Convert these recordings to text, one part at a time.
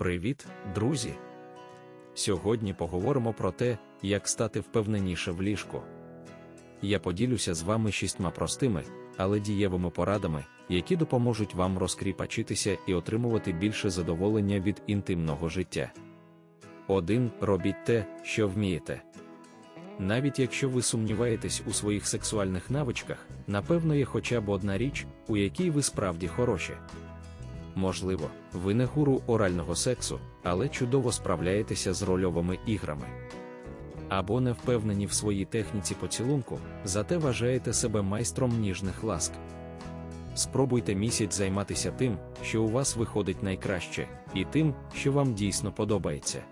Привіт, друзі! Сьогодні поговоримо про те, як стати впевненіше в ліжку. Я поділюся з вами шістьма простими, але дієвими порадами, які допоможуть вам розкріпачитися і отримувати більше задоволення від інтимного життя. 1. Робіть те, що вмієте. Навіть якщо ви сумніваєтесь у своїх сексуальних навичках, напевно, є хоча б одна річ, у якій ви справді хороші. Можливо, ви не гуру орального сексу, але чудово справляєтеся з рольовими іграми. Або не впевнені в своїй техніці поцілунку, зате вважаєте себе майстром ніжних ласк. Спробуйте місяць займатися тим, що у вас виходить найкраще, і тим, що вам дійсно подобається.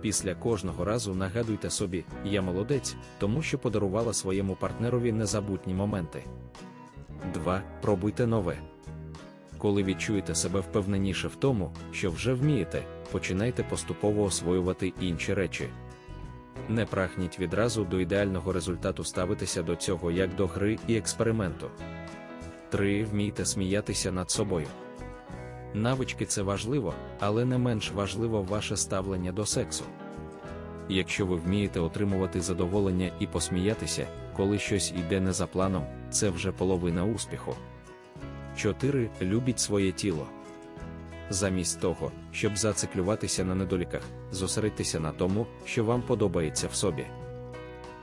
Після кожного разу нагадуйте собі, я молодець, тому що подарувала своєму партнерові незабутні моменти. 2. Пробуйте нове. Коли відчуєте себе впевненіше в тому, що вже вмієте, починайте поступово освоювати інші речі. Не прагніть відразу до ідеального результату ставитися до цього як до гри і експерименту. 3. Вмійте сміятися над собою. Навички це важливо, але не менш важливо ваше ставлення до сексу. Якщо ви вмієте отримувати задоволення і посміятися, коли щось йде не за планом, це вже половина успіху. 4. Любіть своє тіло. Замість того, щоб зациклюватися на недоліках, зосередьтеся на тому, що вам подобається в собі.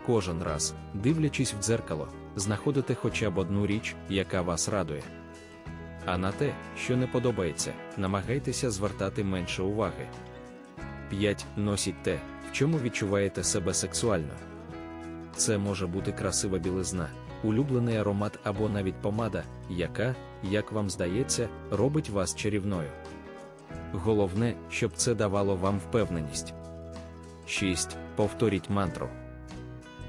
Кожен раз, дивлячись в дзеркало, знаходите хоча б одну річ, яка вас радує. А на те, що не подобається, намагайтеся звертати менше уваги. 5. Носіть те, в чому відчуваєте себе сексуально. Це може бути красива білизна, улюблений аромат або навіть помада, яка, як вам здається, робить вас чарівною. Головне, щоб це давало вам впевненість. 6. Повторіть мантру.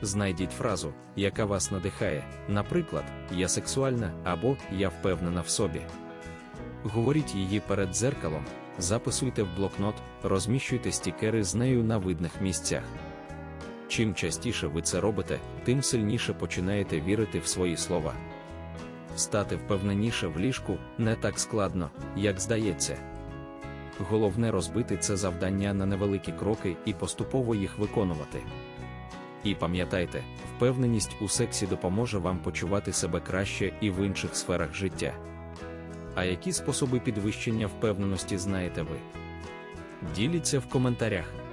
Знайдіть фразу, яка вас надихає, наприклад, Я сексуальна або Я впевнена в собі. Говоріть її перед дзеркалом, записуйте в блокнот, розміщуйте стікери з нею на видних місцях. Чим частіше ви це робите, тим сильніше починаєте вірити в свої слова. Стати впевненіше в ліжку не так складно, як здається. Головне розбити це завдання на невеликі кроки і поступово їх виконувати. І пам'ятайте, впевненість у сексі допоможе вам почувати себе краще і в інших сферах життя. А які способи підвищення впевненості знаєте ви? Діліться в коментарях.